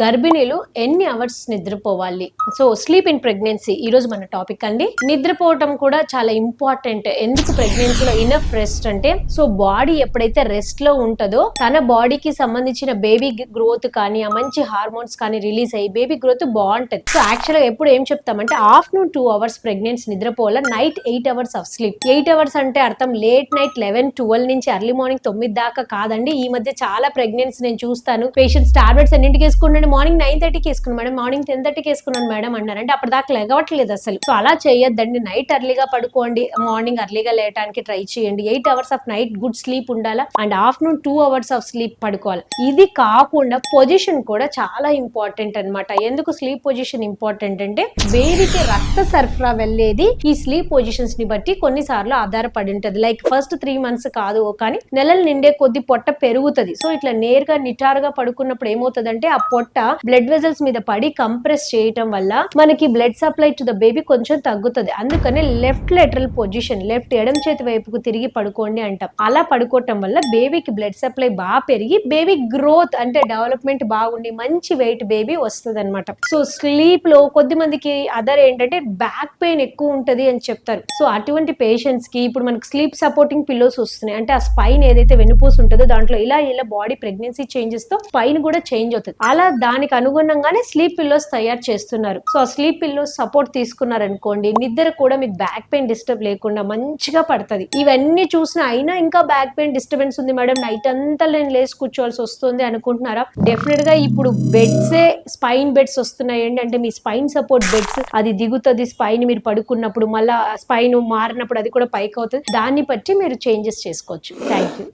గర్భిణీలు ఎన్ని అవర్స్ నిద్రపోవాలి? సో స్లీప్ ఇన్ ప్రెగ్నెన్సీ ఈ రోజు మన టాపిక్ అండి. నిద్రపోవటం కూడా చాలా ఇంపార్టెంట్ ఎందుకు ప్రెగ్నెన్సీలో ఇనఫ్ రెస్ట్ అంటే సో బాడీ ఎప్పుడైతే రెస్ట్లో ఉంటుందో తన బాడీకి సంబంధించిన బేబీ గ్రోత్ కానీ ఆ మంచి హార్మోన్స్ కానీ రిలీజ్ అయ్యి బేబీ గ్రోత్ బాగుంటది. సో యాక్చువల్గా ఎప్పుడు ఏం చెప్తామంటే afternoon two hours pregnancy నిద్రపోవాల? Night eight hours of sleep eight hours అంటే అర్థం లేట్ నైట్ లెవెన్ ట్వెల్వ్ నుంచి ఎర్లీ మార్నింగ్ తొమ్మిది దాకా కాదండి. ఈ మధ్య చాలా ప్రెగ్నెన్సీ నేను చూస్తాను. పేషెంట్స్ టాబ్లెట్స్ ఎన్నింటికి మేడం మార్నింగ్ నైన్ థర్టీకి వేసుకున్నాను మేడం మార్నింగ్ టెన్ థర్టీకి వేసుకున్నాను మేడం అన్నారంటే అప్పుడు దాకా లెగవట్లేదు అసలు. సో అలా చేయొద్దండి. నైట్ ఎర్లీగా పడుకోండి. మార్నింగ్ ఎర్లీగా లేయటానికి ట్రై చేయండి. Eight hours of night good sleep ఉండాలా? And afternoon two hours of sleep పడుకోవాలి. ఇది కాకుండా పొజిషన్ కూడా చాలా ఇంపార్టెంట్ అన్నమాట. ఎందుకు స్లీప్ పొజిషన్ ఇంపార్టెంట్ అంటే బేబీకి రక్త సరఫరా వెళ్ళేది ఈ స్లీప్ పొజిషన్స్ని బట్టి కొన్నిసార్లు ఆధారపడి ఉంటుంది. లైక్ ఫస్ట్ త్రీ మంత్స్ కాదు కానీ నెలలు నిండే కొద్ది పొట్ట పెరుగుతుంది. సో ఇట్లా నేరుగా నిటారుగా పడుకున్నప్పుడు ఏమవుతుందంటే ఆ పొట్ట బ్లడ్ వెజల్స్ మీద పడి కంప్రెస్ చేయటం వల్ల మనకి blood supply to the baby కొంచెం తగ్గుతుంది. అందుకనే లెఫ్ట్ లెటరల్ పొజిషన్ లెఫ్ట్ ఎడం చేతి వైపుకు తిరిగి పడుకోండి అంటాం. అలా పడుకోవటం వల్ల బేబీకి బ్లడ్ సప్లై బాగా పెరిగి బేబీ గ్రోత్ అంటే డెవలప్మెంట్ బాగుండి మంచి వెయిట్ బేబీ వస్తుంది అనమాట సో స్లీప్లో కొద్ది మందికి అదర్ ఏంటంటే బ్యాక్ పెయిన్ ఎక్కువ ఉంటది అని చెప్తారు. సో అటువంటి పేషెంట్స్కి ఇప్పుడు మనకి స్లీప్ సపోర్టింగ్ పిల్లోస్ వస్తున్నాయి. అంటే ఆ స్పైన్ ఏదైతే వెనుపోసి ఉంటుందో దాంట్లో ఇలా ఇలా బాడీ ప్రెగ్నెన్సీ చేంజెస్తో స్పైన్ కూడా చేంజ్ అవుతుంది. అలా దానికి అనుగుణంగానే స్లీప్ పిల్లోస్ తయారు చేస్తున్నారు. సో ఆ స్లీప్ పిల్లోస్ సపోర్ట్ తీసుకున్నారనుకోండి నిద్ర కూడా మీకు బ్యాక్ పెయిన్ డిస్టర్బ్ లేకుండా మంచిగా పడుతుంది. ఇవన్నీ చూసినా అయినా ఇంకా బ్యాక్ పెయిన్ డిస్టర్బెన్స్ ఉంది మేడం. నైట్ అంతా నేను లేచి కూర్చోవాల్సి వస్తుంది అనుకుంటున్నారా? డెఫినెట్గా ఇప్పుడు బెడ్సే స్పైన్ బెడ్స్ వస్తున్నాయండి అంటే మీ స్పైన్ సపోర్ట్ బెడ్స్ అది దిగుతుంది స్పైన్ మీరు పడుకున్నప్పుడు. మళ్ళా స్పైన్ మారినప్పుడు అది కూడా పైకి అవుతుంది. దాన్ని బట్టి మీరు చేంజెస్ చేసుకోవచ్చు. Thank you.